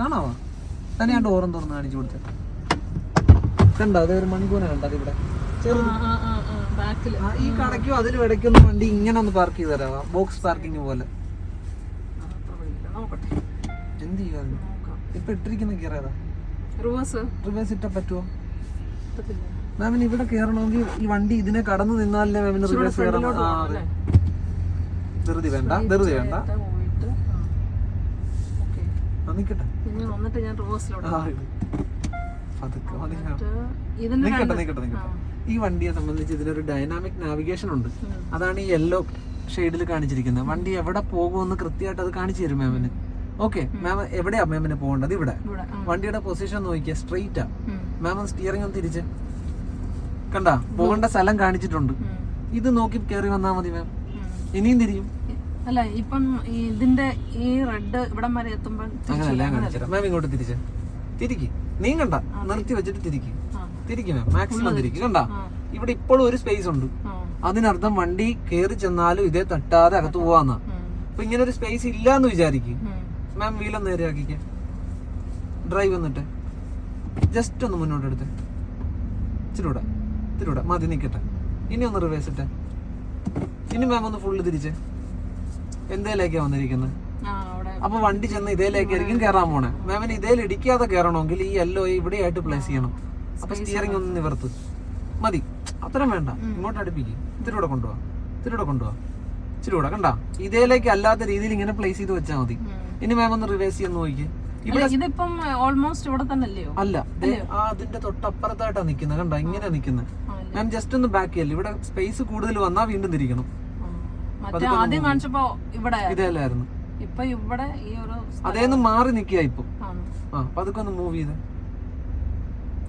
കാണാവാ? തന്നെ ഞാൻ ഡോറും തുറന്ന് കാണിച്ചു കൊടുത്തത് കണ്ടോ? അതൊരു ഒരു കണ്ടത് ഇവിടെ. ഈ കടയ്ക്കും അതിനും ഇടയ്ക്കൊന്ന് വണ്ടി ഇങ്ങനെ ഒന്ന് പാർക്ക് ചെയ്ത് തരാവാ ബോക്സ് പാർക്കിംഗ് പോലെ. എന്ത് ചെയ്യുമായിരുന്നു ഇപ്പൊ ഇട്ടിരിക്കുന്ന കയറിയതാ റിവേഴ്സ്? ഇട്ടാ പറ്റുമോ മാമിന് ഇവിടെ കയറണമെങ്കിൽ ഈ വണ്ടി ഇതിനെ കടന്നു നിന്നാലേ മാമിന് റിവേഴ്സ് കയറണം ധൃതി വേണ്ട ധൃതി വേണ്ട. നിക്കട്ടെ. പിന്നെ വന്നിട്ട് ഞാൻ റോസിലോട്ട് ഈ വണ്ടിയെ സംബന്ധിച്ച് ഇതിനൊരു ഡൈനാമിക് നാവിഗേഷൻ ഉണ്ട്. അതാണ് ഈ യെല്ലോ ഷെയ്ഡിൽ കാണിച്ചിരിക്കുന്നത്. വണ്ടി എവിടെ പോകുമെന്ന് കൃത്യമായിട്ട് അത് കാണിച്ചു തരും മാമിന് ഓക്കെ മാം എവിടെയാ മാമിന് പോകേണ്ടത്? ഇവിടെ. വണ്ടിയുടെ പൊസിഷൻ നോക്കിയാ സ്ട്രെയിറ്റാ. മാം സ്റ്റിയറിംഗ് ഒന്ന് തിരിച്ച്. കണ്ട? പോകേണ്ട സ്ഥലം കാണിച്ചിട്ടുണ്ട്. ഇത് നോക്കി കയറി വന്നാ മതി മാം. ഇനിയും തിരിയും. അല്ല ഇപ്പം ഇതിന്റെ ഈ റെഡ് ഇവിടം വരെ എത്തുമ്പോൾ അങ്ങനല്ല മാം ഇങ്ങോട്ട് തിരിച്ച്. തിരിക്ക്. നീങ്ങണ്ട. നിർത്തി വെച്ചിട്ട് തിരിക്ക്. തിരിക്ക് മാം മാക്സിമം തിരിക്ക്. കണ്ട? ഇവിടെ ഇപ്പോഴും ഒരു സ്പേസ് ഉണ്ട്. അതിനർത്ഥം വണ്ടി കയറി ചെന്നാലും ഇതേ തട്ടാതെ അകത്ത് പോവാന്നാ. അപ്പൊ ഇങ്ങനെ ഒരു സ്പേസ് ഇല്ല എന്ന് വിചാരിക്കും മാം നേരെ നേരെയാക്കിക്ക ഡ്രൈവ് വന്നിട്ട്. ജസ്റ്റ് ഒന്ന് മുന്നോട്ട് എടുത്ത്. ഇച്ചിരൂടെ. ഇത്തിരൂടെ. മതി നിക്കട്ടെ. ഇനി ഒന്ന് റിവേഴ്സ് ഇട്ടെ. ഇനി മാം ഒന്ന് ഫുള്ള് തിരിച്ച്. എന്തേലേക്കാ വന്നിരിക്കുന്നത് അപ്പൊ വണ്ടി ചെന്ന് ഇതേലേക്കായിരിക്കും കയറാൻ പോണേ. മാമിന് ഇതേൽ ഇടിക്കാതെ കയറണമെങ്കിൽ ഈ യെല്ലോ ഇവിടെ ആയിട്ട് പ്ലേസ് ചെയ്യണം. അപ്പൊ സ്റ്റിയറിംഗ് ഒന്ന് നിവർത്ത്. മതി. അത്രയും വേണ്ട. ഇങ്ങോട്ട് അടുപ്പിക്കും. ഇത്തിരി കൂടെ കൊണ്ടുപോവാ ഇത്തിരൂടെ കൊണ്ടുപോവാ ഇച്ചിരി കൂടെ കണ്ട? ഇതേലേക്ക് അല്ലാത്ത രീതിയിൽ ഇങ്ങനെ പ്ലേസ് ചെയ്ത് വെച്ചാൽ മതി. ഇനി മാം ഒന്ന് റിവേഴ്സ് ചെയ്യാൻ നോക്കി ഇതിപ്പം ഓൾമോസ്റ്റ് ഇവിടെ അല്ല. അതിന്റെ തൊട്ടപ്പുറത്തായിട്ടാ നിക്കുന്നത് കണ്ട ഇങ്ങനെ നിക്കുന്നത് മാം ജസ്റ്റ് ഒന്ന് ബാക്ക് ചെയ്യല്ലേ? ഇവിടെ സ്പേസ് കൂടുതൽ വന്നാ വീണ്ടും തിരിക്കണം. മറ്റേ ആദ്യം കാണിച്ചപ്പോ ഇവിടെ ഇതല്ലായിരുന്നു ഇപ്പൊ ഇവിടെ ഈ ഒരു അതേന്ന് മാറി നിക്കുക ഇപ്പൊ. ആ പതുക്കെ ഒന്ന് മൂവ് ചെയ്ത്.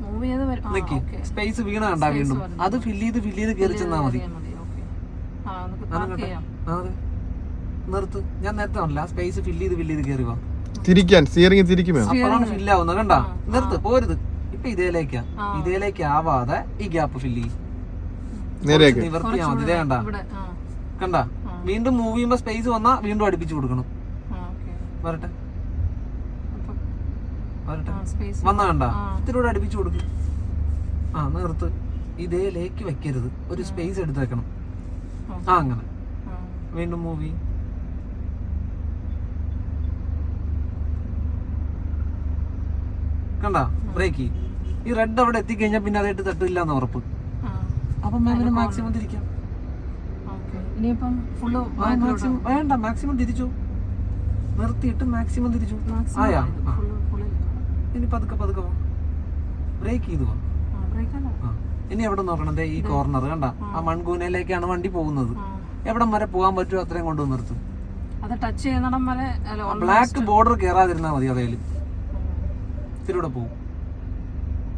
മൂവ് ചെയ്ത് വരും. ആ, സ്പേസ് വീണ കണ്ടാ വീണ്ടും അത് ഫില്ല് ചെയ്ത് ഫില്ല് ചെയ്ത് കയറി ചെന്നാ മതി. നിർത്ത്. ഞാൻ നേരത്തെ പറഞ്ഞില്ല സ്പേസ് ഫില്ല് ചെയ്ത് ഫില്ല് ചെയ്ത് കയറി വാ. തിരിക്കാൻ സ്റ്റിയറിംഗ് തിരിക്കുമോ അപ്പോഴാണ് ഫില്ല് ആവുന്നത് കണ്ടാ? നിർത്ത്. പോരുത്. ഇപ്പൊ ഇതേലേക്കാ. ഇതേലേക്ക് ആവാതെ ഈ ഗ്യാപ്പ് ഫില്ല് ചെയ്യും. നിവർത്തിയാ മതി. ഇതേ കണ്ടാ. ഇവിടെ കണ്ടാ? വീണ്ടും മൂവ് ചെയ്യുമ്പോ സ്പേസ് വന്നാ വീണ്ടും അടുപ്പിച്ചു കൊടുക്കണം. വരട്ടെ. വരട്ടെ. വന്നാ കണ്ട? ഇത്തിരി അടുപ്പിച്ചു കൊടുക്കും. ആ നിർത്ത്. ഇതേലേക്ക് വെക്കരുത്. ഒരു സ്പേസ് എടുത്ത് വെക്കണം ആ അങ്ങനെ. വീണ്ടും മൂവി കണ്ട? ബ്രേക്ക് ഈ റെഡ് അവിടെ എത്തിക്കഴിഞ്ഞാൽ പിന്നെ അതായിട്ട് തട്ടില്ല എന്ന് ഉറപ്പ്. അപ്പൊ മാമിന് മാക്സിമം തിരിക്കാം. ഇനിയിപ്പം ഫുള്ള് വേണ്ട മാക്സിമം തിരിച്ചു. നിർത്തിയിട്ട് മാക്സിമം തിരിച്ചു. ആയാ? ഇനി പതുക്കെ പതുക്കെ ബ്രേക്ക് ചെയ്തു. ഇനി എവിടെ നോക്കണം? ദേ ഈ കോർണർ കണ്ട? ആ. മൺകൂനയിലേക്കാണ് വണ്ടി പോകുന്നത്. എവിടം വരെ പോകാൻ പറ്റുമോ അത്രയും കൊണ്ടു നിർത്തും. അത് ടച്ച് ചെയ്യുന്നിടം വരെ ബ്ലാക്ക് ബോർഡർ കയറാതിരുന്നാ മതി അതേൽ. ഇത്തിരൂടെ പോവും.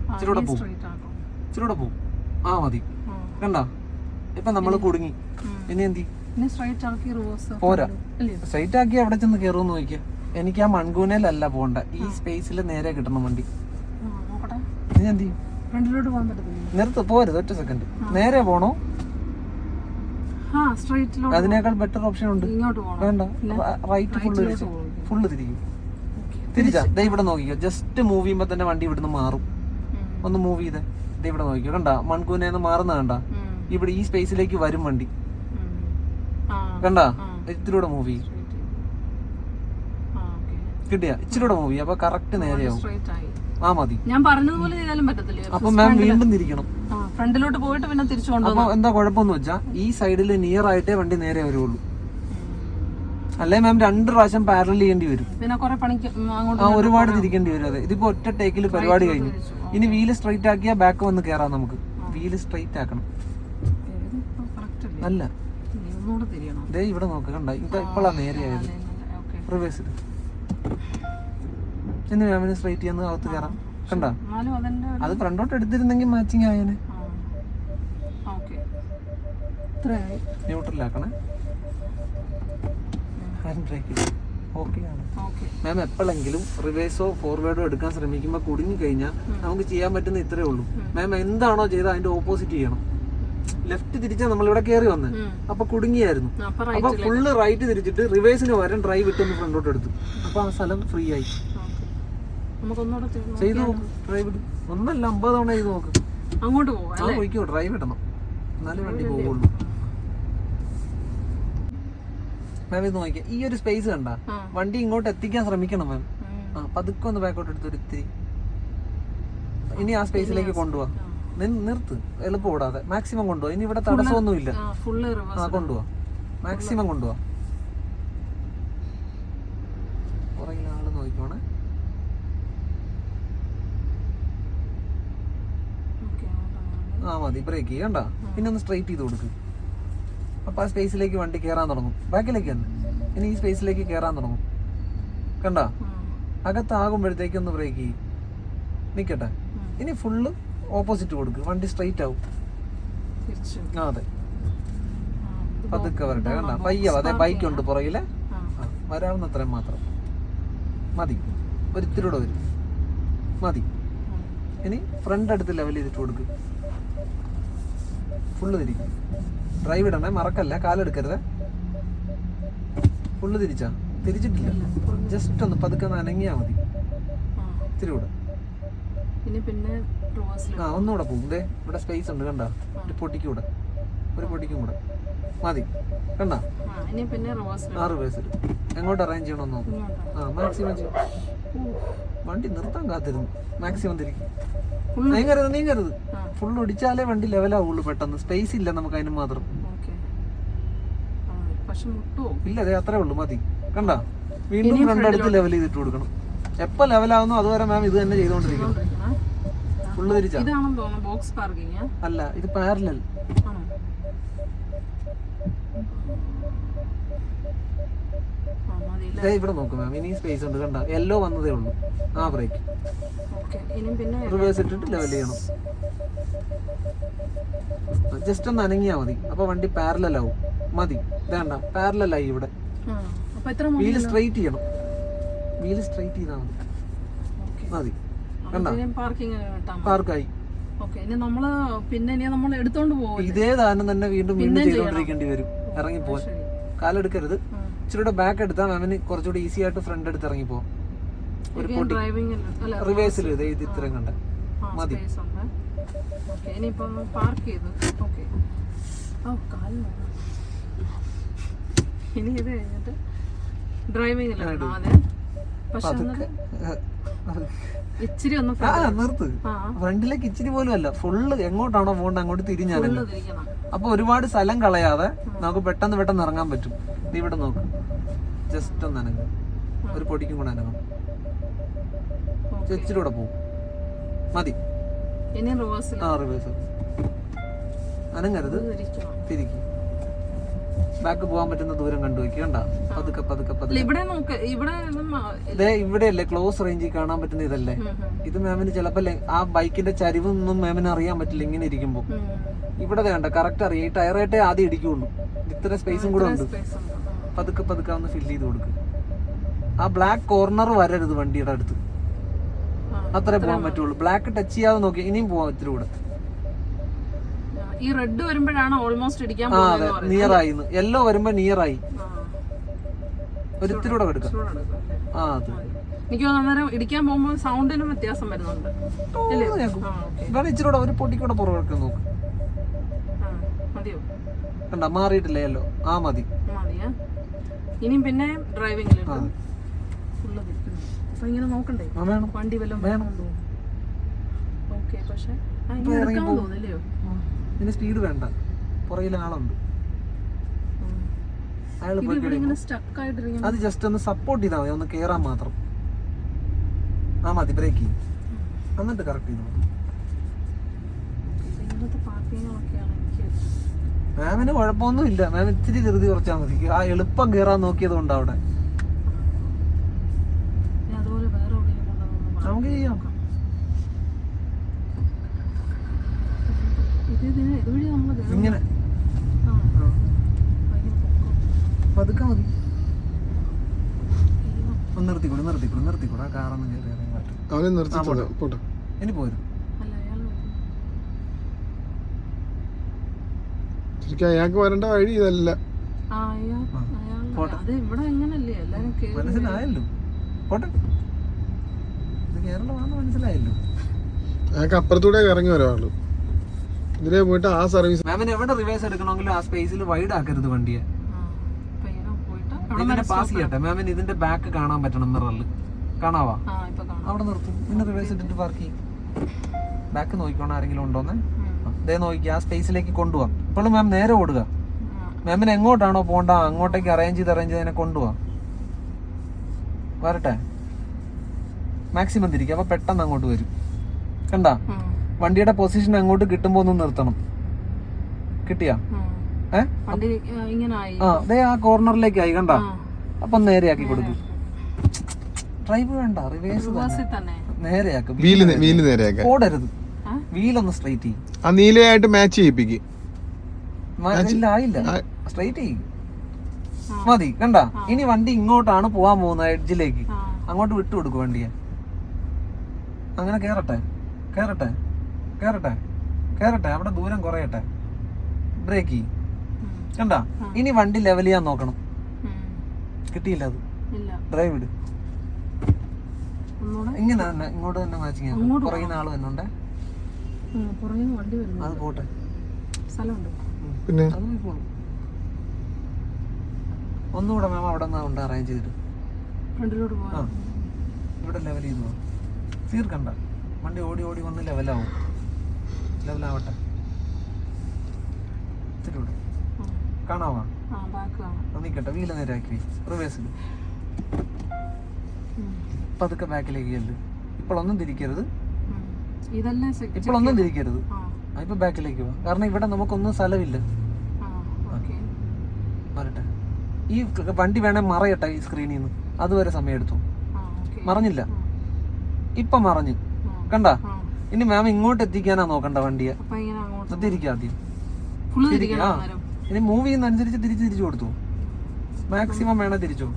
ഇനി പോവും. ഇച്ചിരൂടെ പോവും. ആ മതി. കണ്ട? ഇപ്പൊ നമ്മൾ കുടുങ്ങി. പിന്നെ ഇനി എന്തി? പോരാ. സ്ട്രൈറ്റ് ആക്കി അവിടെ ചെന്ന് കയറും നോക്കിയ. എനിക്ക് ആ മൺകൂനയിലല്ല പോണ്ട ഈ സ്പേസിൽ നേരെ കിട്ടണം വണ്ടി. ഇനി എന്തി നിർത്ത് പോരുത് ഒറ്റ സെക്കൻഡ് നേരെ പോണോ? അതിനേക്കാൾ ബെറ്റർ ഓപ്ഷൻ ഉണ്ട്. വേണ്ട. റൈറ്റ് ഫുള്ള് ഫുള്ള് തിരിക്കും തിരിച്ചാ. ദേ ഇവിടെ നോക്കിക്കോ. ജസ്റ്റ് മൂവ് ചെയ്യുമ്പോ തന്നെ വണ്ടി ഇവിടുന്ന് മാറും. ഒന്ന് മൂവ് ചെയ്തേ. ദേ ഇവിടെ നോക്കിക്കോ. കണ്ട? മൺകൂനേന്ന് മാറുന്ന കണ്ട? ഇവിടെ ഈ സ്പേസിലേക്ക് വരും വണ്ടി. കണ്ട? ഇത്തിരൂടെ മൂവ് ചെയ്യും. കിട്ടിയ? ഇച്ചിരൂടെ മൂവ് ചെയ്യും. അപ്പൊ കറക്റ്റ് നേരെയാവും. ആ മതി. ഞാൻ പറഞ്ഞതുപോലെ ചെയ്താലും പറ്റത്തില്ല. അപ്പൊ മാം വീണ്ടും തിരിക്കണം. ഫ്രണ്ടിലോട്ട് പോയിട്ട് പിന്നെ തിരിച്ചു അപ്പൊ എന്താ കുഴപ്പമെന്ന് വെച്ചാ ഈ സൈഡിൽ നിയർ ആയിട്ടേ വണ്ടി നേരെ വരുള്ളൂ അല്ലെ മാം രണ്ട് പ്രാവശ്യം പാരൽ ചെയ്യേണ്ടി വരും. ആ ഒരുപാട് തിരിക്കേണ്ടി വരും. അതെ. ഇതിപ്പോ ഒറ്റ ടേക്കിൽ പരിപാടി കഴിഞ്ഞു. ഇനി വീൽ സ്ട്രൈറ്റ് ആക്കിയാ ബാക്ക് വന്ന് കേറാം നമുക്ക്. വീൽ സ്ട്രൈറ്റ് ആക്കണം. അല്ലേ. ദേ ഇവിടെ നോക്ക് കണ്ട? ഇപ്പൊ ഇപ്പോഴാ നേരെയായത് ഓക്കെ. റിവേഴ്സ് ഇനി മാമിന് സ്ട്രൈറ്റ് ചെയ്യുന്ന അകത്ത് കയറാം കണ്ട? അത് ഫ്രണ്ടോട്ട് എടുത്തിരുന്നെങ്കിൽ മാച്ചിങ് ആയേനെ. ന്യൂട്രലാക്കണേ ഹാൻഡ് ബ്രേക്ക് ഓക്കെ ആണ്. ഓക്കെ മാം എപ്പോഴെങ്കിലും റിവേഴ്സോ ഫോർവേഡോ എടുക്കാൻ ശ്രമിക്കുമ്പോൾ കുടുങ്ങി കഴിഞ്ഞാൽ നമുക്ക് ചെയ്യാൻ പറ്റുന്ന ഇത്രേ ഉള്ളൂ. മാം എന്താണോ ചെയ്തത് അതിന്റെ ഓപ്പോസിറ്റ് ചെയ്യണം. ലെഫ്റ്റ് തിരിച്ചാ നമ്മൾ ഇവിടെ കയറി വന്നത് അപ്പൊ കുടുങ്ങിയായിരുന്നു. അപ്പൊ ഫുള്ള് റൈറ്റ് തിരിച്ചിട്ട് റിവേഴ്സിന് വരാൻ ഡ്രൈവ് ഇട്ടൊന്ന് ഫ്രണ്ടോട്ട് എടുത്തു അപ്പൊ ആ സ്ഥലം ഫ്രീ ആയി. ചെയ്തു? നോക്ക്. ഡ്രൈവ് ഒന്നല്ല അമ്പത് തവണ ചെയ്ത് നോക്ക്. അങ്ങോട്ട് ഒഴിക്കോ ഡ്രൈവ് ഇടണം. എന്നാലും വണ്ടി പോകുള്ളൂ മാം ഇത് നോക്കിയാ ഈ ഒരു സ്പേസ് കണ്ട? വണ്ടി ഇങ്ങോട്ട് എത്തിക്കാൻ ശ്രമിക്കണം മാം. ആ പതുക്കെ ഒന്ന് ബാക്കോട്ട് എടുത്തൊരു ഇത്തിരി. ഇനി ആ സ്പേസിലേക്ക് കൊണ്ടുപോവാ. നിർത്ത്. എളുപ്പം ഓടാതെ മാക്സിമം കൊണ്ടുപോവാ. ഇനി ഇവിടെ തടസ്സമൊന്നുമില്ല. ആ കൊണ്ടുപോവാ. മാക്സിമം കൊണ്ടുപോവാ. പുറകിൽ ആൾ നോക്കിക്കോണേ. ആ മതി. ബ്രേക്ക് ചെയ്യണ്ട പിന്നെ ഒന്ന് സ്ട്രെയിറ്റ് ചെയ്ത് കൊടുക്ക്. അപ്പൊ ആ സ്പേസിലേക്ക് വണ്ടി കയറാൻ തുടങ്ങും. ബാക്കിലേക്ക് തന്നെ ഇനി ഈ സ്പേസിലേക്ക് കയറാൻ തുടങ്ങും. കണ്ട? അകത്താകുമ്പോഴത്തേക്ക് ഒന്ന് ബ്രേക്ക് ചെയ്യും. നിക്കട്ടെ? ഇനി ഫുള്ള് ഓപ്പോസിറ്റ് കൊടുക്ക്. വണ്ടി സ്ട്രെയിറ്റ് ആവും. ആ അതെ. പതുക്കെ വരട്ടെ. കണ്ട? പയ്യ അതെ ബൈക്ക് ഉണ്ട് പുറകിൽ. വരാവുന്നത്രയും മാത്രം. മതി. ഒരിത്തിരി കൂടെ വരും. മതി. ഇനി ഫ്രണ്ട് അടുത്ത് ലെവൽ ചെയ്തിട്ട് കൊടുക്ക്. ഫുള്ള് തിരിക്കും. ഡ്രൈവ് ഇടണേ മറക്കല്ല. കാലെടുക്കരുത് ഫുള്ള് തിരിച്ചാ. തിരിച്ചിട്ടില്ല. ജസ്റ്റ് ഒന്ന് പതുക്കെ നനങ്ങിയാ മതി. ഇത്തിരി കൂടെ. പിന്നെ ആ ഒന്നുകൂടെ പോകും ഇവിടെ സ്പേസ് ഉണ്ട് കണ്ട? ഒരു പൊട്ടിക്കും കൂടെ ഒരു പൊട്ടിക്കും കൂടെ മതി. കണ്ട? ആറ് പേഴ്സിൽ എങ്ങോട്ട് അറേഞ്ച് ചെയ്യണമെന്ന് ആ മാക്സിമം ചെയ്യും. വണ്ടി നിർത്താൻ കാത്തിരുന്നു. മാക്സിമം തിരിക്കും നീങ്ങരുത് നീങ്ങരുത്. ഫുൾ ഒടിച്ചാലേ വണ്ടി ലെവലാവുള്ളൂ പെട്ടെന്ന്. സ്പേസ് ഇല്ല നമുക്ക് അതിന് മാത്രം. ഇല്ല അതെ അത്രേ ഉള്ളൂ. മതി. കണ്ട? വീണ്ടും രണ്ടടുത്ത് ലെവൽ ചെയ്തിട്ട് കൊടുക്കണം. എപ്പോ ലെവലാവുന്നോ അതുവരെ മാം ഇത് തന്നെ ചെയ്തോണ്ടിരിക്കണം ഇരിക്കണേ. ഫുള്ള് തിരിച്ചാ ഇതാണെന്ന് തോന്നുന്നു ബോക്സ് പാർക്കിംഗ് അല്ല ഇത് പാരലൽ. ഇവിടെ നോക്കും മാം ഇനി സ്പേസ് ഉണ്ട് കണ്ട? യെല്ലോ വന്നതേ ഉള്ളൂ. ആ ബ്രേക്ക് റിവേഴ്സ് ഇട്ടിട്ട് ലെവൽ ചെയ്യണം. ജസ്റ്റ് ഒന്ന് അനങ്ങിയാ മതി. അപ്പൊ വണ്ടി പാരലൽ ആവും. മതി. വേണ്ട പാരലൽ ആയി ഇവിടെ. വീൽ സ്ട്രൈറ്റ് ചെയ്യണം. വീൽ സ്ട്രൈറ്റ് ചെയ്താൽ മതി. മതി. പാർക്കായി നമ്മൾ പിന്നെ ഇനി നമ്മൾ എടുത്തോണ്ട് പോകും ഇതേ ദാനം തന്നെ വീണ്ടും വീണ്ടും ചെയ്തോണ്ടിരിക്കേണ്ടി വരും. ഇറങ്ങിപ്പോവാൻ കാലെടുക്കരുത്. ഇച്ചിരി ബാക്ക് എടുത്താൽ മാമിന് കുറച്ചുകൂടി ഈസി ആയിട്ട് ഫ്രണ്ട് എടുത്ത് ഒരു പൊടി. അല്ല റിവേഴ്സിൽ ഇത് ഇത് ഇത്രയും കണ്ട. മതി. പാർക്ക് ചെയ്തു. ഇനി ഇത് കഴിഞ്ഞിട്ട് ഡ്രൈവിംഗിലാണ് അതെ പക്ഷെ ഇച്ചിരി ഒന്ന് ആ നിർത്ത്. ഫ്രണ്ടിലേക്ക് ഇച്ചിരി പോലും അല്ല. ഫുള്ള് എങ്ങോട്ടാണോ പോകേണ്ടത് അങ്ങോട്ട് തിരിക്കണം. അപ്പൊ ഒരുപാട് സ്ഥലം കളയാതെ നമുക്ക് പെട്ടെന്ന് പെട്ടെന്ന് ഇറങ്ങാൻ പറ്റും. നീ ഇവിടെ നോക്ക്. ജസ്റ്റ് ഒന്ന് അനങ്ങ്. ഒരു പൊടിക്കും കൂടെ അനങ്ങും. ഇച്ചിരി കൂടെ പോകും മതി. ആ റിവേഴ്സ് അനങ്ങരുത്. തിരിക്കും. ബാക്ക് പോകാൻ പറ്റുന്ന ദൂരം കണ്ടു വെക്കണ്ട കണ്ട? പതുക്കെ പതുക്കെ പതുക്കെ. ഇവിടെ ഇവിടെയല്ലേ ക്ലോസ് റേഞ്ചിൽ കാണാൻ പറ്റുന്ന ഇതല്ലേ? ഇത് മാമിന് ചിലപ്പോ ആ ബൈക്കിന്റെ ചരിവൊന്നും മാമിന് അറിയാൻ പറ്റില്ല ഇങ്ങനെ ഇരിക്കുമ്പോ. ഇവിടെ വേണ്ട കറക്റ്റ് അറിയാം ഈ ടയറായിട്ടേ ആദ്യം ഇടിക്കുള്ളൂ. ഇത്ര സ്പേസും കൂടെ ഉണ്ട്. പതുക്കെ പതുക്കെ ഒന്ന് ഫില്ല് ചെയ്ത് കൊടുക്കും. ആ ബ്ലാക്ക് കോർണർ വരരുത് വണ്ടിയുടെ അടുത്ത്. അത്രേ പോകാൻ പറ്റുള്ളൂ. ബ്ലാക്ക് ടച്ച് ചെയ്യാതെ നോക്കി ഇനിയും പോവാം ഇത്തിരി കൂടെ. ഈ റെഡ് വരുമ്പോഴാണ് ഓൾമോസ്റ്റ് ഇടിക്കാൻ ആ അതെ. നിയർ ആയി യെല്ലോ വരുമ്പോ നിയർ ആയി ആ. ഒരു കൂടെ എടുക്കാം ആ അത്. എനിക്ക് തോന്നുന്നു അന്നേരം ഇടിക്കാൻ പോകുമ്പോൾ സൗണ്ടിനും വ്യത്യാസം വരുന്നുണ്ട്. വേണം ഇച്ചിരി കൂടെ ഒരു പൊട്ടിക്കൂടെ പുറകെ നോക്ക്. കണ്ട മാറിയിട്ടില്ല യെല്ലോ ആ മതി. ഇനിയും പിന്നെ ഡ്രൈവിംഗിൽ ഇങ്ങനെ നോക്കണ്ടേ? വണ്ടി വല്ലതും വേണം. ഓക്കെ പക്ഷെ. തോന്നില്ലയോ ഇതിന് സ്പീഡ് വേണ്ട. പുറകിൽ ആളുണ്ട്. അയാൾ അത് ജസ്റ്റ് ഒന്ന് സപ്പോർട്ട് ചെയ്താൽ മതി. ഒന്ന് കേറാൻ മാത്രം. ആ മതി ബ്രേക്ക് ചെയ്യും. എന്നിട്ട് കറക്റ്റ് ചെയ്തു. മാമിന് കുഴപ്പമൊന്നും ഇല്ല മാം ഇത്തിരി ധൃതി കുറച്ചാൽ മതി. ആ എളുപ്പം കയറാൻ നോക്കിയത് കൊണ്ട് അവിടെ നമുക്ക് ചെയ്യാം ഇത് ഇതിന് ഇതുവഴി നമ്മൾ ഇങ്ങനെ. പതുക്കെ മതി. ഒന്ന് നിർത്തിക്കൂടെ നിർത്തിക്കൂടെ നിർത്തിക്കൂടെ. കാറൊന്നും കയറി ഇറങ്ങി പോട്ടെ. ഇനി പോരും. അല്ല അയാൾ ശരിക്കും അയാൾക്ക് വരേണ്ട വഴി ഇതല്ല. ആ അയാൾ ആ. അയാൾ പോട്ടെ. അത് ഇവിടെ എങ്ങനല്ലേ എല്ലാരും കേറി മനസ്സിലായല്ലോ. പോട്ടെ. ഇത് കേരളമാണെന്ന് മനസ്സിലായല്ലോ. അയാൾക്ക് അപ്പുറത്തൂടെ ഇറങ്ങി ഒരാൾ ഇതിലെ പോയിട്ട് ആ സർവീസ് മാമിന് എവിടെ റിവേഴ്സ് എടുക്കണമെങ്കിലും ആ സ്പേസിൽ വൈഡ് ആക്കരുത് വണ്ടിയെ. ആ. അപ്പൊ പോയിട്ട് അവിടെ പാസ് ചെയ്യട്ടെ. മാമിന് ഇതിന്റെ ബാക്ക് കാണാൻ പറ്റണം മിററിൽ കാണാവാ? ആ ഇപ്പൊ കാണാം. അവിടെ നിർത്തും. പിന്നെ റിവേഴ്സ് ഇട്ടിട്ട് പാർക്ക് ചെയ്യും. ബാക്ക് നോക്കിക്കോണം ആരെങ്കിലും ഉണ്ടോന്ന്. ദേ നോക്കി ആ സ്പേസിലേക്ക് കൊണ്ടുപോവാം. ഇപ്പോഴും മാം നേരെ ഓടുക. മാമിന് എങ്ങോട്ടാണോ പോണ്ട അങ്ങോട്ടേക്ക് അറേഞ്ച് ചെയ്ത് അറേഞ്ച് ചെയ്ത് അതിനെ കൊണ്ടുപോവാം. വരട്ടെ. മാക്സിമം തിരിക്കും. അപ്പൊ പെട്ടെന്ന് അങ്ങോട്ട് വരും. കണ്ട. വണ്ടിയുടെ പൊസിഷൻ അങ്ങോട്ട് കിട്ടുമ്പോ ഒന്ന് നിർത്തണം. കിട്ടിയാ? ആ, ഇങ്ങനെ ആയി ആ ദേ ആ കോർണറിലേക്ക് ആയി കണ്ട? അപ്പൊ നേരെയാക്കി കൊടുക്കും. ഡ്രൈവ് വേണ്ട റിവേഴ്സ് നേരെയാക്കും. ഓടരുത്? വീലൊന്ന് സ്ട്രൈറ്റ് ചെയ്യും. ആ നീലയായിട്ട് മാച്ച് ചെയ്യിപ്പിക്കും. ഇല്ല ആയില്ല. സ്ട്രൈറ്റ് ചെയ്യും. മതി കണ്ട? ഇനി വണ്ടി ഇങ്ങോട്ടാണ് പോവാൻ പോകുന്നത് എഡ്ജിലേക്ക് അങ്ങോട്ട് വിട്ടു കൊടുക്കും വണ്ടിയെ. അങ്ങനെ കേറട്ടെ. കേറട്ടെ. കേറട്ടെ കേറട്ടെ അവിടെ ദൂരം കുറയട്ടെ. ബ്രേക്ക് ചെയ്യും. കണ്ട? ഇനി വണ്ടി ലെവൽ ചെയ്യാൻ നോക്കണം. കിട്ടിയില്ല അത്. ഇല്ല. ഡ്രൈവ് ഇട്. ഇങ്ങനെ തന്നെ ഇങ്ങോട്ട് തന്നെ മാച്ചിങ് ആൾ വന്നുണ്ടേ ഉം, പുറകിൽ നിന്ന് വണ്ടി വരുന്നു അത് പോട്ടെ. സ്ഥലമുണ്ട്. പിന്നെ? ഒന്നുകൂടെ മാം അവിടെ നിന്ന് ഉണ്ട് അറേഞ്ച് ചെയ്തിട്ട് ഇവിടെ ലെവൽ ചെയ്തു തീർക്കണ്ട. വണ്ടി ഓടി ഓടി വന്ന് ലെവലാവും ഇത്തിരി കൂടെ കാണാവാ? നിൽക്കട്ടെ വീല നേരാക്കി റിവേഴ്സിൽ. പതുക്കെ ബാക്കിലേക്ക് ചെല്ല്. ഇപ്പോഴൊന്നും തിരിക്കരുത്. ഇപ്പോഴൊന്നും തിരിക്കരുത്. ഇപ്പൊ ബാക്കിലേക്ക് പോവാം. കാരണം ഇവിടെ നമുക്കൊന്നും സ്ഥലമില്ല. വരട്ടെ ഈ വണ്ടി വേണേ മറയട്ടെ ഈ സ്ക്രീനിൽ നിന്ന് അതുവരെ സമയം എടുത്തു മറഞ്ഞില്ല. ഇപ്പൊ മറഞ്ഞു. കണ്ട? ഇനി മാം ഇങ്ങോട്ട് എത്തിക്കാനാ നോക്കണ്ട വണ്ടിയെ. തിരിക്കുക ആദ്യം. തിരിക്കുക ഇനി മൂവ് ചെയ്യുന്നതനുസരിച്ച് തിരിച്ചു തിരിച്ച് കൊടുത്തു. മാക്സിമം വേണം തിരിച്ചു.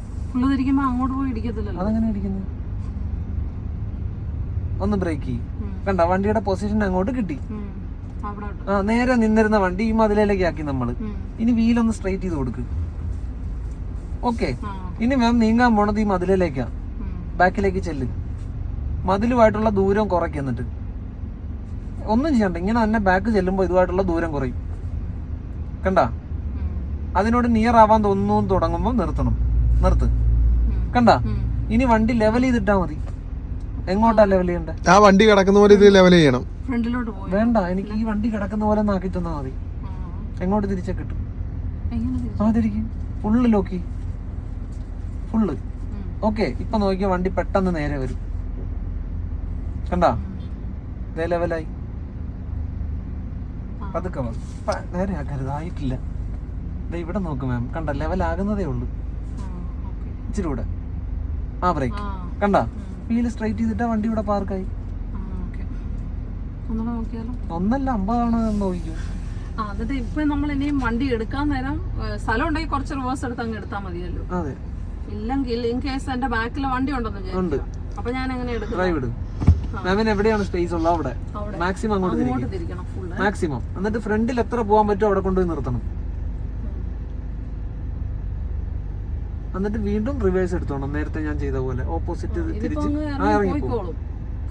അങ്ങോട്ട് പോയി ഇടിക്കത്തില്ലല്ലോ. അതെങ്ങനെ ഇരിക്കുന്നു ഒന്ന് ബ്രേക്ക് ചെയ്യും. കണ്ട വണ്ടിയുടെ പൊസിഷൻ അങ്ങോട്ട് കിട്ടി. ആ നേരെ നിന്നിരുന്ന വണ്ടി ഈ മതിലേക്ക് ആക്കി നമ്മൾ. ഇനി വീലൊന്ന് സ്ട്രൈറ്റ് ചെയ്ത് കൊടുക്ക്. ഓക്കെ. ഇനി മാം നീങ്ങാൻ പോണത് ഈ മതിലേക്കാ ബാക്കിലേക്ക് ചെല്ല്. മതിലുമായിട്ടുള്ള ദൂരം കുറയ്ക്ക് എന്നിട്ട്. ഒന്നും ചെയ്യണ്ട. ഇങ്ങനെ തന്നെ ബാക്ക് ചെല്ലുമ്പോൾ ഇതുമായിട്ടുള്ള ദൂരം കുറയും. കണ്ട? അതിനോട് നിയർ ആവാൻ തോന്നുന്നു തുടങ്ങുമ്പോൾ നിർത്തണം. നിർത്ത്. കണ്ട? ഇനി വണ്ടി ലെവൽ ചെയ്തിട്ടാ മതി. എങ്ങോട്ടാ ലെവൽ ചെയ്യണ്ടേ? ആ വണ്ടി കിടക്കുന്ന പോലെ ഇത് ലെവൽ ചെയ്യണം. ഫ്രണ്ടിലോട്ട് പോയി. വേണ്ട എനിക്ക് ഈ വണ്ടി കിടക്കുന്ന പോലെ നാക്കി ആക്കി തന്നാ മതി. എങ്ങോട്ട് തിരിച്ചാ കിട്ടും? തിരിക്കും. Full Lockie. ഫുള്ള്. ഓക്കെ ഇപ്പൊ നോക്കിയ വണ്ടി പെട്ടെന്ന് നേരെ വരും. കണ്ടാ? ദേ ലെവലായി. പതുക്കെ. പ- നേരെ ആക്കരുത് ആയിട്ടില്ല ദേ ഇവിടെ നോക്ക് മാം കണ്ട? ലെവലാകുന്നതേ ഉള്ളൂ. ഇച്ചിരി കൂടെ. ആ ബ്രേക്ക്. കണ്ട. വീൽ സ്ട്രൈറ്റ് ചെയ്തിട്ടാ വണ്ടി ഇവിടെ പാർക്കായി ഒന്നല്ല അമ്പതാണ് നോക്കിക്കൂ ആ എന്നിട്ട് ഇപ്പൊ നമ്മൾ ഇനിയും വണ്ടി എടുക്കാൻ നേരം സ്ഥലം ഉണ്ടെങ്കിൽ കുറച്ച് റിവേഴ്സ് എടുത്ത് അങ്ങ് എടുത്താൽ മതിയല്ലോ. അതെ. ഇല്ലെങ്കിൽ ഇൻ കേസ് എന്റെ ബാക്കിൽ വണ്ടി ഉണ്ടെന്ന് അപ്പൊ ഞാൻ എങ്ങനെ എടുക്കും? മാമിന് എവിടെയാണ് സ്പേസ് ഉള്ളത്? അവിടെ. മാക്സിമം അങ്ങോട്ട് തിരിക്കും. അങ്ങോട്ട് തിരിക്കണം മാക്സിമം എന്നിട്ട് ഫ്രണ്ടിൽ എത്ര പോകാൻ പറ്റുമോ അവിടെ കൊണ്ടുപോയി നിർത്തണം. എന്നിട്ട് വീണ്ടും റിവേഴ്സ് എടുത്തോണം. നേരത്തെ ഞാൻ ചെയ്ത പോലെ. ഓപ്പോസിറ്റ് തിരിച്ച്. ആ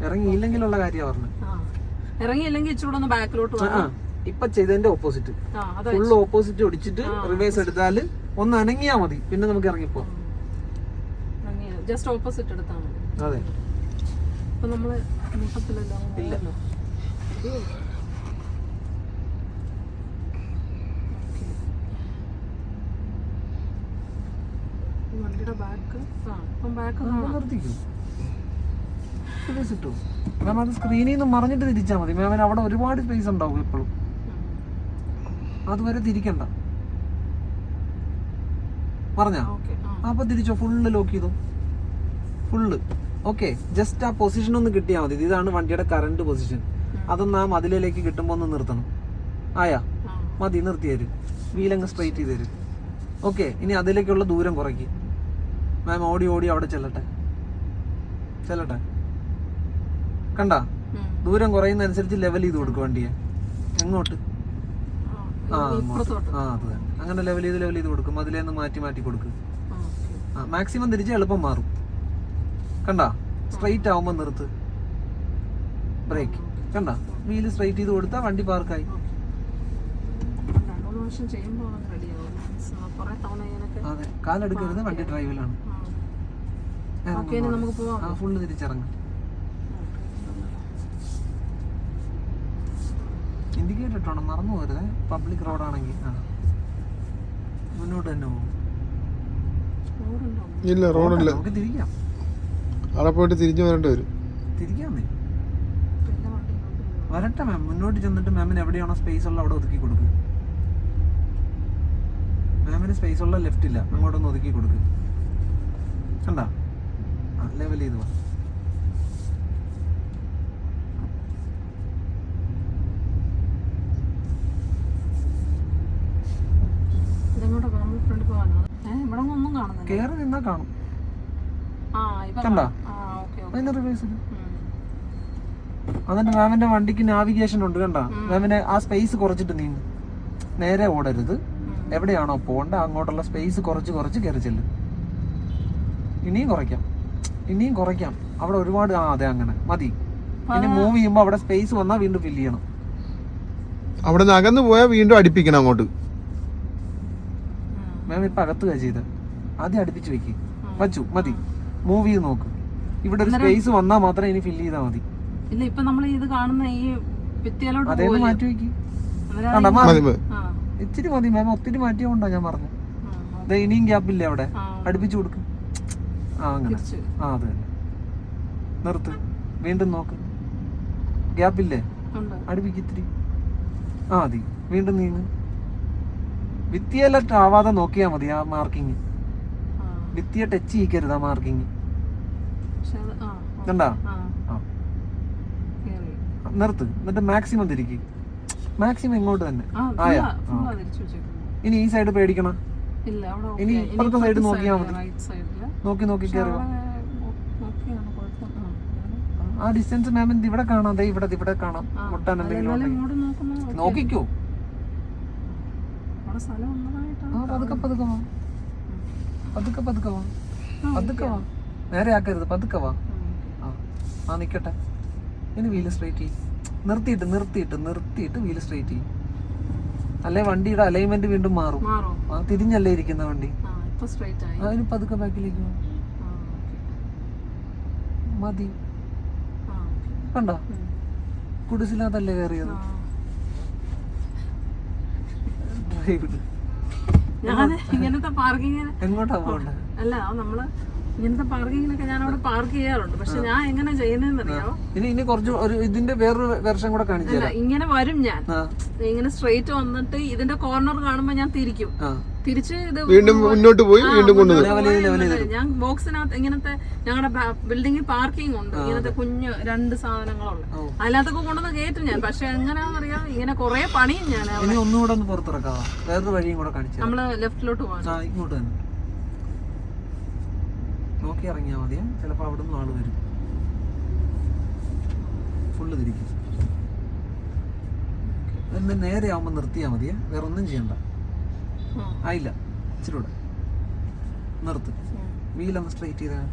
ഇറങ്ങിയില്ലെങ്കിലുള്ള കാര്യമാണ് പറഞ്ഞത്. ആ. ഇറങ്ങിയില്ലെങ്കിൽ ഇച്ചിരി ഒന്ന് ബാക്കിലോട്ട് ആ, ആ. ഇപ്പൊ ചെയ്തതിന്റെ ഓപ്പോസിറ്റ് ഫുൾ ഓപ്പോസിറ്റ് ഒടിച്ചിട്ട് റിവേഴ്സ് എടുത്താൽ ഒന്ന് അനങ്ങിയാ മതി. പിന്നെ നമുക്ക് ഇറങ്ങിപ്പോ ജസ്റ്റ് ഓപ്പോസിറ്റ് എടുത്താൽ മതി. അതെ. അപ്പൊ നമ്മൾ വണ്ടിയുടെ ബാക്ക് ഇപ്പം നിർത്തിക്കൂ. മാം അത് സ്ക്രീനിൽ നിന്ന് മറിഞ്ഞിട്ട് തിരിച്ചാൽ മതി. മാമിന് അവിടെ ഒരുപാട് സ്പേസ് ഉണ്ടാവും എപ്പോഴും. അതുവരെ തിരിക്കണ്ട. പറഞ്ഞാ? അപ്പൊ തിരിച്ചോ? ഫുള്ള് ലോക്ക് ചെയ്തു? ഫുള്ള് ഓക്കെ ജസ്റ്റ് ആ പൊസിഷൻ ഒന്ന് കിട്ടിയാൽ മതി. ഇതാണ് വണ്ടിയുടെ കറണ്ട് പൊസിഷൻ അതൊന്ന് ആ മതിലിലേക്ക് കിട്ടുമ്പോൾ ഒന്ന് നിർത്തണം. ആയാ? മതി നിർത്തി തരും. വീലങ്ങ് സ്ട്രൈറ്റ് ചെയ്ത് തരും. ഓക്കെ ഇനി അതിലേക്കുള്ള ദൂരം കുറയ്ക്കും. മാം ഓടി ഓടി അവിടെ ചെല്ലട്ടെ. ചെല്ലട്ടെ? കണ്ട? ദൂരം കുറയുന്ന അനുസരിച്ച് ലെവൽ ചെയ്ത് കൊടുക്കും വണ്ടിയെ. എങ്ങോട്ട്? ആ, ആ അത് തന്നെ. അങ്ങനെ ലെവൽ ചെയ്ത് ലെവൽ ചെയ്ത് കൊടുക്കും. അതിലേന്ന് മാറ്റി മാറ്റി കൊടുക്കും. മാക്സിമം തിരിച്ച് എളുപ്പം മാറും. കണ്ട? സ്ട്രെയിറ്റ് ആവുമ്പോൾ നിർത്ത്. ബ്രേക്ക് കണ്ട? വീൽ സ്ട്രൈറ്റ് ചെയ്ത് കൊടുത്താൽ വണ്ടി പാർക്കായി അത് റെഡിയാവും കുറെ തവണ ഇങ്ങനൊക്കെ അതെ. കാലെടുക്കരുത് വണ്ടി ഡ്രൈവിലാണ് ഓക്കെ ഇനി നമുക്ക് പോവാം. ആ ഫുള്ള് തിരിച്ചിറങ്ങും. ഇൻഡിക്കേറ്റർ ഇട്ടോണം മറന്നു പോരുത്. പബ്ലിക് റോഡാണെങ്കിൽ ആ. മുന്നോട്ട് തന്നെ പോകും ഇല്ല റോഡില്ല നമുക്ക് തിരിക്കാം. അവിടെ പോയിട്ട് തിരിഞ്ഞു വരേണ്ടി വരും. വരട്ടെ മാം മുന്നോട്ട് ചെന്നിട്ട് മാമിന് എവിടെയാണോ സ്പേസ് ഉള്ള അവിടെ ഒതുക്കി കൊടുക്കും. മാമിന് സ്പേസ് ഉള്ള ലെഫ്റ്റ് ഇല്ല. അങ്ങോട്ടൊന്ന് ഒതുക്കി കൊടുക്കും. കണ്ടാ? ആ ലെവൽ ചെയ്ത് വാ. കേറി നമ്മൾ ഫ്രണ്ട് പോകാനോ ഏഹ് ഇവിടെ ഒന്നും കാണുന്നില്ല കയറി നിന്നാ കാണും ആ ഇപ്പൊ കണ്ടോ? ആ ഓക്കെ ഓക്കെ. അതിന്റെ റിവേഴ്സിൽ എന്നിട്ട് മാമിന്റെ വണ്ടിക്ക് നാവിഗേഷൻ ഉണ്ട് കണ്ട? മാമിന് ആ സ്പേസ് കുറച്ചിട്ട് നീങ്ങും നേരെ ഓടരുത്. എവിടെയാണോ പോകണ്ട അങ്ങോട്ടുള്ള സ്പേസ് കുറച്ച് കുറച്ച് കയറി ചെല്ലും. ഇനിയും കുറയ്ക്കാം. ഇനിയും കുറയ്ക്കാം. അവിടെ ഒരുപാട് ആ അതെ അങ്ങനെ. മതി. ഇനി മൂവ് ചെയ്യുമ്പോൾ അവിടെ സ്പേസ് വന്നാൽ വീണ്ടും ഫില്ല് ചെയ്യണം. അവിടെ നിന്ന് അകന്ന് പോയാൽ വീണ്ടും അടിപ്പിക്കണം അങ്ങോട്ട്. മാം ഇപ്പൊ അകത്തുക ചെയ്ത്. ആദ്യം അടുപ്പിച്ച് വെക്ക്. വച്ചു മതി. മൂവ് ചെയ്ത് നോക്ക്. ഇവിടെ ഒരു സ്പേസ് വന്നാൽ മാത്രം ഇനി ഫില്ല് ചെയ്താൽ മതി. ഇല്ല ഇപ്പൊ നമ്മൾ ഇത് കാണുന്ന ഈ ഭിത്തിയിലോട്ട് അതേന്ന് മാറ്റി വെക്കി അന്നേരം കണ്ട അത് മാ- മതി മതി. ആ. ഇച്ചിരി മതി മാം. ഒത്തിരി മാറ്റിയോണ്ടാ ഞാൻ പറഞ്ഞു ഇനിയും ഗ്യാപ്പില്ലേ അവിടെ? ആ. അടുപ്പിച്ചു കൊടുക്ക്. ആ അങ്ങനെ. ആ അത് തന്നെ. നിർത്ത്. വീണ്ടും നോക്ക്. ഗ്യാപ്പില്ലേ ഉണ്ട്. അടുപ്പിക്ക് ഇത്തിരി. ആ മതി. വീണ്ടും നീങ്ങ്. ഭിത്തിയെല്ലാം ആവാതെ നോക്കിയാ മതി ആ മാർക്കിങ് ആ. ഭിത്തിയെ ടച്ച് ചെയ്യിക്കരുത് ആ മാർക്കിങ് കേറി. നിർത്ത്. എന്നിട്ട് മാക്സിമം തിരിക്ക്. മാക്സിമം ഇങ്ങോട്ട് തന്നെ. ആയാ. ഇനി ഈ സൈഡ് പേടിക്കണം? ഇനി ഇപ്പുറത്തെ സൈഡ് നോക്കിയാ മതി. നോക്കി നോക്കി കയറുക ആ, ഡിസ്റ്റൻസ് ഡിസ്റ്റൻസ് എന്ത് ഇവിടെ കാണാം? ഇവിടെ ഇവിടെ കാണാം. മുട്ടാൻ എന്തെങ്കിലും. നോക്കിക്കോ. പതുക്കെ പതുക്കെ വാ. പതുക്കെ പതുക്കെ വാ. പതുക്കെ വാ. നേരെ ആക്കരുത് പതുക്കെ വാ. ആ ആ നിക്കട്ടെ. ഇനി വീൽ സ്ട്രേറ്റ് ചെയ്യും. നിർത്തിയിട്ട് നിർത്തിയിട്ട് നിർത്തിയിട്ട് വീൽ സ്ട്രേറ്റ് ചെയ്യും. അല്ലെ വണ്ടിയുടെ അലൈൻമെന്റ് വീണ്ടും മാറും. ആ തിരിഞ്ഞല്ലേ ഇരിക്കുന്ന വണ്ടി? ആ ഇനി പതുക്കെ ബാക്കിലേക്ക്. മതി. കണ്ട? ഉം. കയറിയത്? എങ്ങോട്ടാ പോകണ്ടേ? അല്ല നമ്മൾ ഇങ്ങനത്തെ പാർക്കിങ്ങിനൊക്കെ ഞാൻ അവിടെ പാർക്ക് ചെയ്യാറുണ്ട്. പക്ഷെ ഞാൻ എങ്ങനെ ചെയ്യുന്നതെന്ന് അറിയാമോ ഇനി ഇനി കുറച്ച് ഒരു ഇതിന്റെ വേറൊരു വെർഷൻ കൂടെ കാണിച്ചു ഇങ്ങനെ വരും ഞാൻ. ഇങ്ങനെ സ്ട്രെയിറ്റ് വന്നിട്ട് ഇതിന്റെ കോർണർ കാണുമ്പോ ഞാൻ തിരിക്കും. തിരിച്ച് ഇത് വീണ്ടും മുന്നോട്ട് പോയി വീണ്ടും കൊണ്ടുവരും. ഞാൻ ബോക്സിനകത്ത് ഇങ്ങനത്തെ ഞങ്ങളുടെ ബിൽഡിംഗിൽ പാർക്കിംഗ് ഉണ്ട്. ഇങ്ങനത്തെ കുഞ്ഞു രണ്ട് സാധനങ്ങളുണ്ട്. അതിനകത്തൊക്കെ കൊണ്ടുവന്ന് കയറ്റും ഞാൻ. പക്ഷെ എങ്ങനെയാണെന്നറിയാം ഇങ്ങനെ കുറെ പണിയും ഞാൻ ഇനി ഒന്നുകൂടെ ഒന്ന് പുറത്തിറക്കാം വേറൊരു വഴിയും കൂടെ കാണിച്ചു നമ്മൾ ലെഫ്റ്റിലോട്ട് പോകാം ആ ഇങ്ങോട്ട് തന്നെ. നോക്കി ഇറങ്ങിയാൽ മതിയാ. ചിലപ്പോൾ അവിടെ നിന്ന് ആൾ വരും. ഫുള്ള് തിരിക്കും. എന്ന് നേരെ ആവുമ്പോൾ നിർത്തിയാൽ മതിയെ. വേറെ ഒന്നും ചെയ്യണ്ട ആയില്ല. ഇച്ചിരി കൂടെ. നിർത്ത്. വീലൊന്ന് സ്ട്രൈറ്റ് ചെയ്താൽ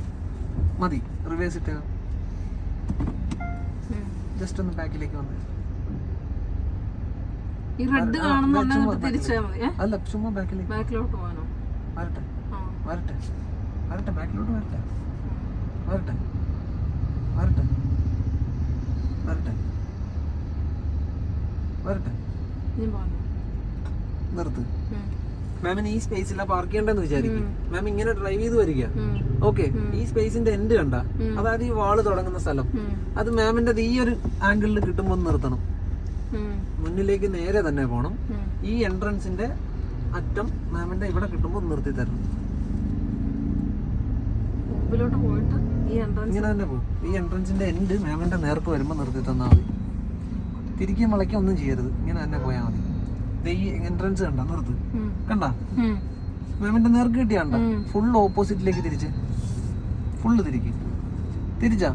മതി. റിവേഴ്സ് ഇട്ട. ജസ്റ്റ് ഒന്ന് ബാക്കിലേക്ക് വന്നേ. ഈ റെഡ് കാണുന്നുണ്ടെങ്കിൽ തിരിച്ചാൽ മതി. അല്ല ചുമ്മാ ബാക്കിലേക്ക് ബാക്കിലോട്ട് പോകാനോ വരട്ടെ. വരട്ടെ. വരട്ടെ ബാക്കിലോട്ട് വരട്ടെ വരട്ടെ വരട്ടെ വരട്ടെ വരട്ടെ നിർത്ത്. മാമിന് ഈ സ്പേസിൽ പാർക്ക് ചെയ്യണ്ടെന്ന് വിചാരിക്കും. മാം ഇങ്ങനെ ഡ്രൈവ് ചെയ്ത് വരിക. ഓക്കെ ഈ സ്പേസിന്റെ എൻഡ് കണ്ട. അതായത് ഈ വാൾ തുടങ്ങുന്ന സ്ഥലം. അത് മാമിന്റെ ഈ ഒരു ആംഗിളിൽ കിട്ടുമ്പോൾ നിർത്തണം. മുന്നിലേക്ക് നേരെ തന്നെ പോകണം ഈ എൻട്രൻസിന്റെ അറ്റം മാമിന്റെ ഇവിടെ കിട്ടുമ്പോൾ നിർത്തി തരണം. മുമ്പിലോട്ട് പോയിട്ട് ഈ എൻട്രൻസ് ഇങ്ങനെ തന്നെ പോകും ഈ എൻട്രൻസിന്റെ എൻഡ് മാമിന്റെ നേർക്ക് വരുമ്പോൾ നിർത്തി തന്നാൽ മതി. തിരികെ മുളയ്ക്ക ഒന്നും ചെയ്യരുത്. ഇങ്ങനെ തന്നെ പോയാൽ മതി. ഈ എൻട്രൻസ് കണ്ട നിർത്ത്. കണ്ട? മാമിന്റെ നേർക്ക് കിട്ടിയാണ്ട ഫുൾ ഓപ്പോസിറ്റിലേക്ക് തിരിച്ച്. ഫുള്ള് തിരിക്ക്. തിരിച്ചാ?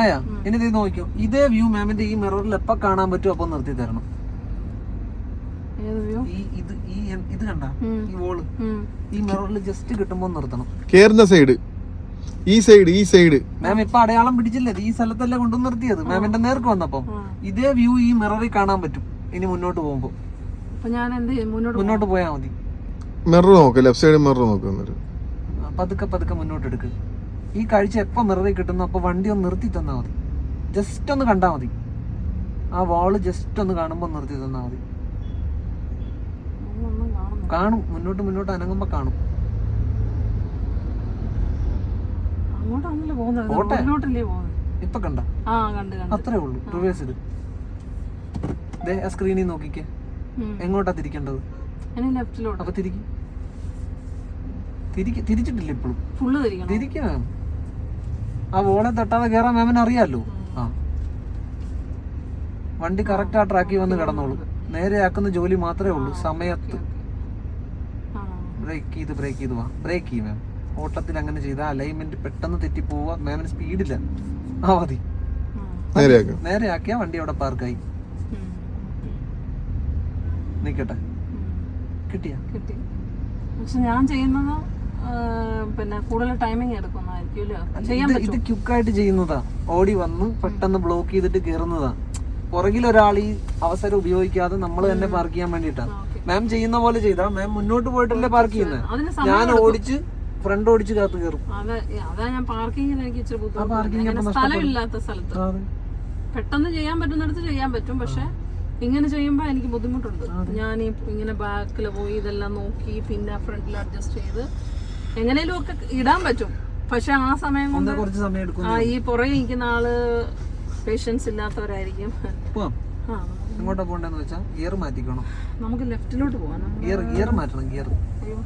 ആയാ? ഇനി നോക്കിയോ ഇതേ വ്യൂ മാമിന്റെ ഈ മിററിൽ എപ്പോ കാണാൻ പറ്റുമോ അപ്പൊ നിർത്തി തരണം. ഇത് ഈ എൻ- ഇത് കണ്ട? ഈ വോൾ ഈ മിററിൽ ജസ്റ്റ് കിട്ടുമ്പോൾ നിർത്തണം. കേറുന്ന സൈഡ് ഈ സൈഡ് ഈ സൈഡ് മാം ഇപ്പൊ അടയാളം പിടിച്ചില്ലേ? ഈ സ്ഥലത്തല്ലേ കൊണ്ടു നിർത്തിയത്? മാമിന്റെ നേർക്ക് വന്നപ്പോ. ഇതേ വ്യൂ ഈ മിററിൽ കാണാൻ പറ്റും. ഇനി മുന്നോട്ട് പോകുമ്പോ. അപ്പൊ ഞാൻ എന്ത് മുന്നോട്ട് പോയാ മതി. മിറർ നോക്ക് ലെഫ്റ്റ് സൈഡ് മിറർ നോക്ക് പതുക്കെ പതുക്കെ മുന്നോട്ട് എടുക്ക്. ഈ കാഴ്ച എപ്പോ മിററിൽ കിട്ടുന്നു അപ്പൊ വണ്ടി ഒന്ന് നിർത്തി തന്നാ മതി. ജസ്റ്റ് ഒന്ന് കണ്ടാ മതി. ആ വാൾ ജസ്റ്റ് ഒന്ന് കാണുമ്പോ നിർത്തി തന്നാ മതി. കാണും മുന്നോട്ട് മുന്നോട്ട് അനങ്ങുമ്പോ കാണും. അങ്ങോട്ടാണല്ലോ പോകുന്നത്. പോട്ടെ. മുന്നോട്ടല്ലേ പോകുന്നത്. ഇപ്പൊ കണ്ട. അത്രേ ഉള്ളൂ. റിവേഴ്സ് ഇട്. ദേ ആ സ്ക്രീനിൽ നോക്കിക്കേ. എങ്ങോട്ടാ തിരിക്കേണ്ടത്? അപ്പൊ തിരിക്കും. തിരിച്ചിട്ടില്ല ഇപ്പോഴും തിരിക്കണം. ആ വോളെ തട്ടാതെ കേറാൻ മാമിന് അറിയാലോ? ആ. വണ്ടി കറക്റ്റ് ആ ട്രാക്കിൽ വന്ന് കിടന്നോളൂ. നേരെ ആക്കുന്ന ജോലി മാത്രമേ ഉള്ളൂ. സമയത്ത്. ബ്രേക്ക് ചെയ്ത് ബ്രേക്ക് ചെയ്ത് പോവാം ബ്രേക്ക് ചെയ്യും മാം ഓട്ടത്തിൽ അങ്ങനെ ചെയ്താൽ അലൈൻമെന്റ് പെട്ടെന്ന് തെറ്റി പോവുക മാമിന് സ്പീഡില്ല ആ മതി. നേരെയാക്കിയാ നേരെ ആക്കിയാ വണ്ടി അവിടെ പാർക്കായി. നിക്കട്ടെ. കിട്ടിയ? കിട്ടി. പക്ഷെ ഞാൻ ചെയ്യുന്നത് പിന്നെ കൂടുതൽ ടൈമിംഗ് എടുക്കുന്നതായിരിക്കും ഇത് ക്യുക്കായിട്ട് ചെയ്യുന്നതാ. ഓടി വന്ന് പെട്ടെന്ന് ബ്ലോക്ക് ചെയ്തിട്ട് കയറുന്നതാ പുറകിൽ ഒരാൾ ഈ അവസരം ഉപയോഗിക്കാതെ നമ്മൾ തന്നെ പാർക്ക് ചെയ്യാൻ വേണ്ടിട്ടാ മാം ചെയ്യുന്ന പോലെ ചെയ്താ. മാം മുന്നോട്ട് പോയിട്ടല്ലേ പാർക്ക് ചെയ്യുന്നത് ഞാൻ ഓടിച്ച് ഫ്രണ്ട് ഓടിച്ച് കാത്തു കയറും അതെ ഞാൻ പാർക്കിങ്ങിന് എനിക്ക് ഇച്ചിരി ബുദ്ധിമുട്ട് സ്ഥലമില്ലാത്ത സ്ഥലത്ത്. പെട്ടെന്ന് ചെയ്യാൻ പറ്റുന്നിടത്ത് ചെയ്യാൻ പറ്റും. പക്ഷെ ഇങ്ങനെ ചെയ്യുമ്പോൾ എനിക്ക് ബുദ്ധിമുട്ടുണ്ട്. ഞാൻ ഇങ്ങനെ ബാക്കിൽ പോയി ഇതെല്ലാം നോക്കി പിന്നെ ഫ്രണ്ടിൽ അഡ്ജസ്റ്റ് ചെയ്ത് എങ്ങനെയും ഒക്കെ ഇടാൻ പറ്റും. പക്ഷെ ആ സമയം കൊണ്ട് കുറച്ച് സമയം എടുക്കും. ആ ഈ പുറകെ ഇരിക്കുന്ന ആൾ പേഷ്യൻസ് ഇല്ലാത്തവരായിരിക്കും. ആ എങ്ങോട്ടാ പോകണ്ടെന്ന് വെച്ചാൽ ഗിയർ മാറ്റിക്കണം. നമുക്ക് ലെഫ്റ്റിലോട്ട് പോവാം. ഗിയർ ഗിയർ മാറ്റണം ഗിയർ അയ്യോ.